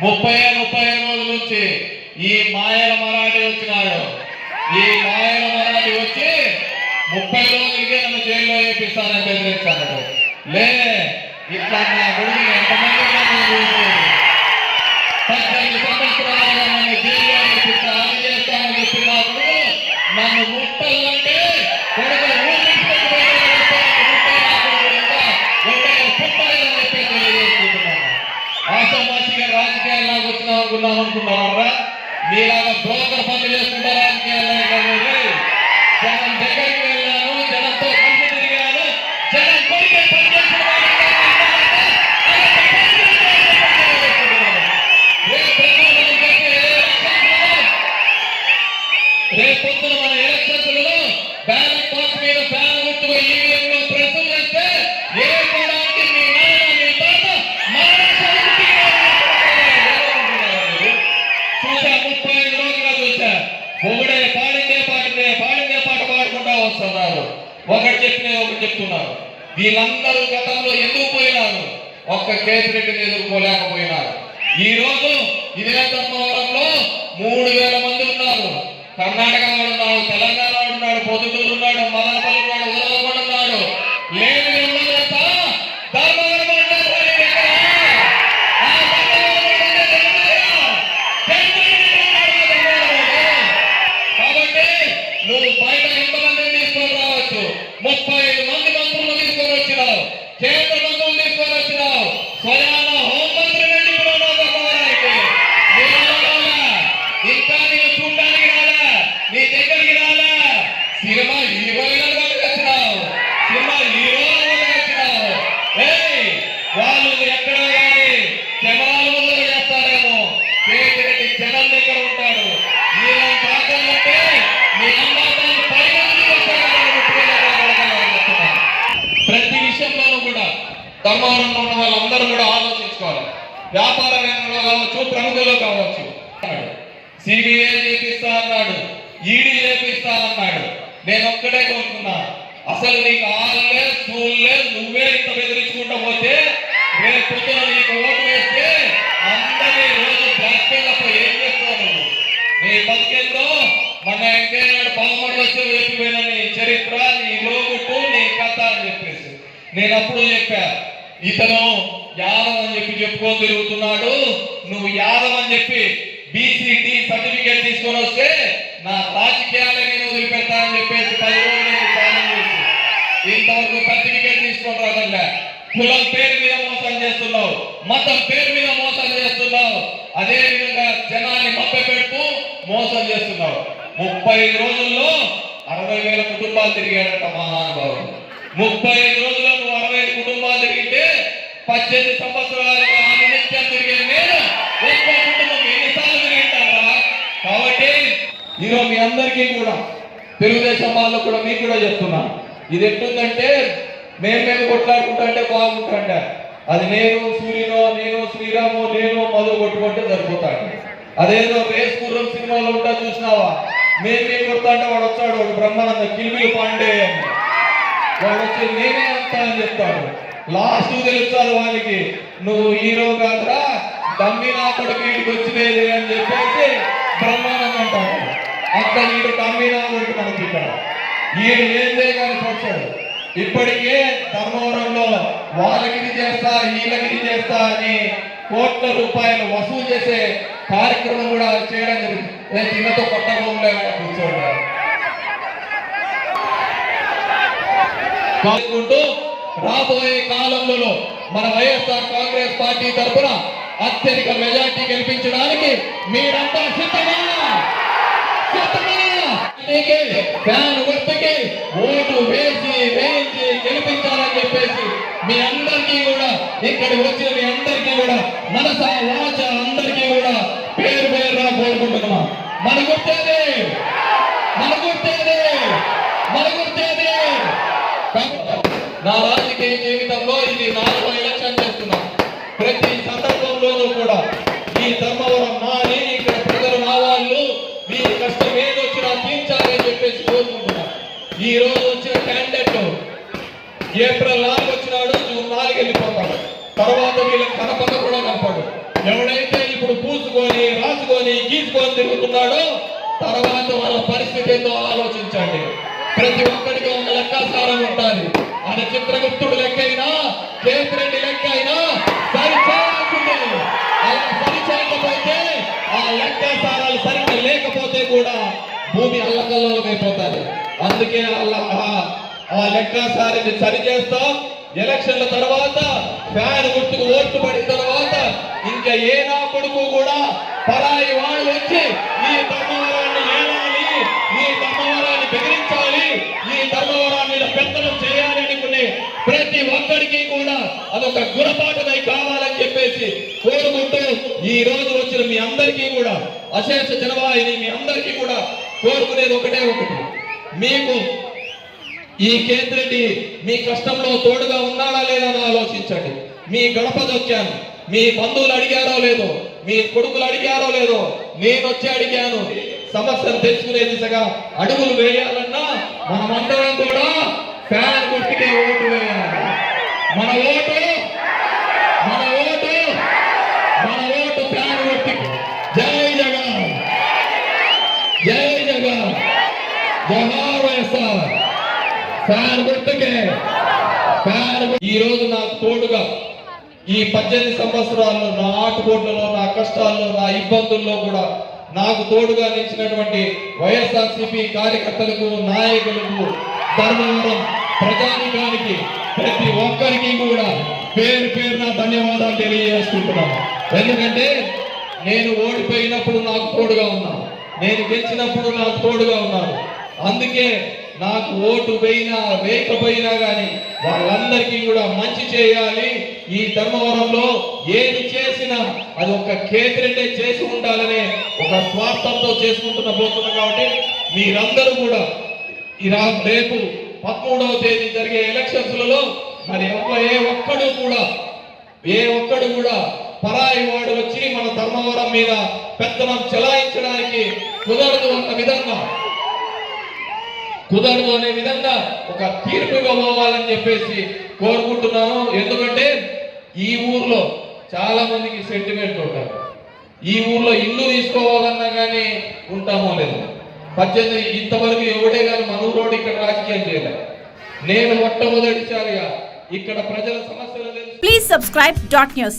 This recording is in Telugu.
ముప్పై ముప్పై రోజుల నుంచి ఈ మాయల మరాఠీ వచ్చినాడు ఈ మాయల మరాఠీ వచ్చి ముప్పై రోజులకే నన్ను జైల్లో వేపిస్తానని బెదిరిస్తాడు లే ఇట్లా నా గుడిని ఎంతమంది Allahumma చెప్తున్నారు వీళ్ళందరూ గతంలో ఎందుకు పోయినారు? ఒక్క కేసిరెడ్డిని ఎదుర్కోలేకపోయినారు. ఈ రోజు ఇదే ధర్మవరంలో మూడు వేల మంది ఉన్నారు. కర్ణాటక ప్రతి విషయంలోనూ కూడా ధర్మవరంలో ఉన్న వాళ్ళందరూ కూడా ఆలోచించుకోవాలి. వ్యాపార రంగంలో కావచ్చు ప్రముఖులు కావచ్చు. సిబిఐ చేపిస్తా అన్నాడు ఈడీ చేపిస్తా అన్నాడు. నేను ఒక్కడే కోరుకున్నా అసలు నీకు ఆళ్ళే స్కూల్లే నువ్వే ఇంత బెదిరించుకుంటా పోతే నేను అప్పుడు చెప్పా ఇతను యాదవ్ అని చెప్పి చెప్పుకొని తిరుగుతున్నాడు. నువ్వు యాదవ్ అని చెప్పి బీసీటీ సర్టిఫికేట్ తీసుకొని వస్తే నా రాజకీయాలే నేను చెప్పేసి పది రోజులు నేను ఛాలెంజ్ చేసి. ఇంతవరకు సర్టిఫికేట్ తీసుకొని రాదల్లా కులం పేరు మీద మోసం చేస్తున్నావు మతం పేరు మీద మోసం చేస్తున్నావు. అదే విధంగా జనాన్ని మభ్య పెడుతూ మోసం చేస్తున్నావు. ముప్పై రోజుల్లో అరవై వేల కుటుంబాలు తిరిగాడంట మహానుభావుడు. ముప్పై ఐదు పద్దెనిమిది సంవత్సరాలుగా ఆ నిత్యం తిరిగే నేను ఒక్క కుటుంబం ఎన్నిసార్లు తిరిగింటారా? కాబట్టి ఈరోజు మీ అందరికీ కూడా తెలుగుదేశం వాళ్ళు కూడా మీకు కూడా చెప్తున్నా. ఇది ఎట్లుందంటే మేము మేము కొట్లాడుకుంటా అంటే బాగుంటుంట అది నేను సూర్యునో నేను శ్రీరాము నేను మొదలు కొట్టుకుంటే సరిపోతాడు అదేదో రేస్ పూర్వం సినిమాలో ఉంటా చూసినావా? మేము మేము కొడతాంటే వాడు వచ్చాడు వాడు బ్రహ్మానంద కిల్బిల్ పాండే అని. వాడు వచ్చి నేనే అంతా అని చెప్తాడు. లాస్ట్ తెలుస్తాడు వానికి. నువ్వు హీరో కాదురా దమ్మి నా కొడుకు వీడికి వచ్చినది అని చెప్పేసి బ్రహ్మానందం అంటాడు అక్కడ వీడు దమ్మి నా కొడుకు మనకి ఇక్కడ. ఈడు ఏం కానీ పచ్చాడు ఇప్పటికే ధర్మవరంలో వాళ్ళకి ఇది చేస్తా వీళ్ళకి ఇది చేస్తా అని కోట్ల రూపాయలు వసూలు చేసే కార్యక్రమం కూడా చేయడం జరిగింది. నేను చిన్నతో కొత్త రూమ్లో కూర్చోండి. పాల్గొంటూ రాబోయే కాలంలో మన వైఎస్ఆర్ కాంగ్రెస్ పార్టీ తరఫున అత్యధిక మెజార్టీ గెలిపించడానికి మీరంతా సిద్ధమా ఫ్యాన్ గుర్తుకి ఓటు వేసి వేయించి గెలిపించాలని చెప్పేసి మీ అందరికీ కూడా ఇక్కడికి వచ్చిన మీ అందరికీ కూడా మనస వాచ అందరికీ కూడా పేరు పేరుగా కోరుకుంటున్నాం మన గుర్తేది మన గుర్తేది మన గుర్తేది నా రాజకీయ జీవితంలో ఇది నాలుగో ఎలక్షన్ చేస్తున్నా. ప్రతి సందర్భంలోనూ కూడా ఈ ధర్మవరం మారి ఇక్కడ ప్రజలు నా వాళ్ళు మీ కష్టం ఏది వచ్చినా తీర్చాలని చెప్పేసి కోరుకుంటున్నా. ఈ రోజు వచ్చిన క్యాండిడేట్ ఏప్రిల్ నాలుగు వచ్చినాడు జూన్ నాలుగు వెళ్ళిపోతాడు. తర్వాత వీళ్ళకి కనపడ కూడా కనపడు. ఎవడైతే ఇప్పుడు పూసుకొని రాసుకొని గీసుకొని తిరుగుతున్నాడో తర్వాత వాళ్ళ పరిస్థితి ఏందో ఆలోచించండి. ప్రతి ఒక్కరికి ఒక లెక్కాసారం ఉంటుంది అది చిత్రగుప్తుడు లెక్క అయినా కేసిరెడ్డి లెక్క అయినా సరిచేయాల్సిందే అలా సరిచేయకపోతే ఆ లెక్కాసారాలు సరిగ్గా లేకపోతే కూడా భూమి అల్లకల్లోలమైపోతుంది అందుకే అలా ఆ- లెక్కాసారిని సరిచేస్తాం ఎలక్షన్ల తర్వాత ఫ్యాన్ గుర్తుకు ఓట్లు పడిన తర్వాత ఇంకా ఏ నా కొడుకు కూడా పరాయి వాళ్ళు వచ్చి ఈ ధర్మవరాన్ని ప్రతి కూడా అదొక గుణపాఠమై కావాలని చెప్పేసి కోరుకుంటూ ఈ రోజు వచ్చిన మీ అందరికీ కూడా అశేష జనవాహిని మీ అందరికీ కూడా కోరుకునేది ఒకటే ఒకటి. మీకు ఈ కేంద్రెడ్డి మీ కష్టంలో తోడుగా ఉన్నాడా లేదా ఆలోచించండి. మీ గడప దొక్కాను. మీ బంధువులు అడిగారో లేదో మీ కొడుకులు అడిగారో లేదో నేను వచ్చి అడిగాను. సమస్యను తెలుసుకునే దిశగా అడుగులు వేయాలన్నా మనమందరం కూడా ఫ్యాన్ గుర్తుకే ఓటు వేయాలి మన ఓటు మన ఓటు మన ఓటు ఫ్యాన్ గుర్తుకి జై జగన్ జై జగన్ జవహర్ వైఎస్ఆర్ ఫ్యాన్ గుర్తుకే ఫ్యాన్ ఈ రోజు నాకు తోడుగా ఈ పద్దెనిమిది సంవత్సరాల్లో నా ఆటుపోట్లలో నా కష్టాల్లో నా ఇబ్బందుల్లో కూడా నాకు తోడుగా నిలిచినటువంటి వైఎస్ఆర్సిపి కార్యకర్తలకు నాయకులకు ధర్మవరం ప్రజానికానికి ప్రతి ఒక్కరికి కూడా పేరు పేరున ధన్యవాదాలు తెలియజేసుకుంటున్నాను ఎందుకంటే నేను ఓడిపోయినప్పుడు నాకు తోడుగా ఉన్నాను నేను గెలిచినప్పుడు నాకు తోడుగా ఉన్నాను అందుకే నాకు ఓటు పోయినా వేయకపోయినా కానీ వాళ్ళందరికీ కూడా మంచి చేయాలి. ఈ ధర్మవరంలో ఏది చేసినా అది ఒక కేంద్రంటే చేసి ఉండాలనే ఒక స్వార్థంతో చేసుకుంటున్న పోతున్నా కాబట్టి మీరందరూ కూడా ఈ రేపు పదమూడవ తేదీ జరిగే ఎలక్షన్స్లలో మరి ఏ ఒక్కడు కూడా ఏ ఒక్కడు కూడా పరాయి వాడు వచ్చి మన ధర్మవరం మీద పెత్తనం చెలాయించడానికి కుదరదు అన్న విధంగా కుదరదు అనే విధంగా ఒక తీర్పు ఇవ్వబోవాలని చెప్పేసి కోరుకుంటున్నాను. ఎందుకంటే ఈ ఊర్లో చాలా మందికి సెంటిమెంట్ ఉంటారు. ఈ ఊర్లో ఇల్లు తీసుకోవాలన్నా కానీ ఉంటామో లేదు. పద్దెనిమిది ఇంతవరకు ఎవడే కానీ మన ఊరోడు ఇక్కడ రాజకీయం చేయలేదు నేను మొట్టమొదటిసారిగా ఇక్కడ ప్రజల సమస్యలు ప్లీజ్ సబ్స్క్రైబ్ డాట్ న్యూస్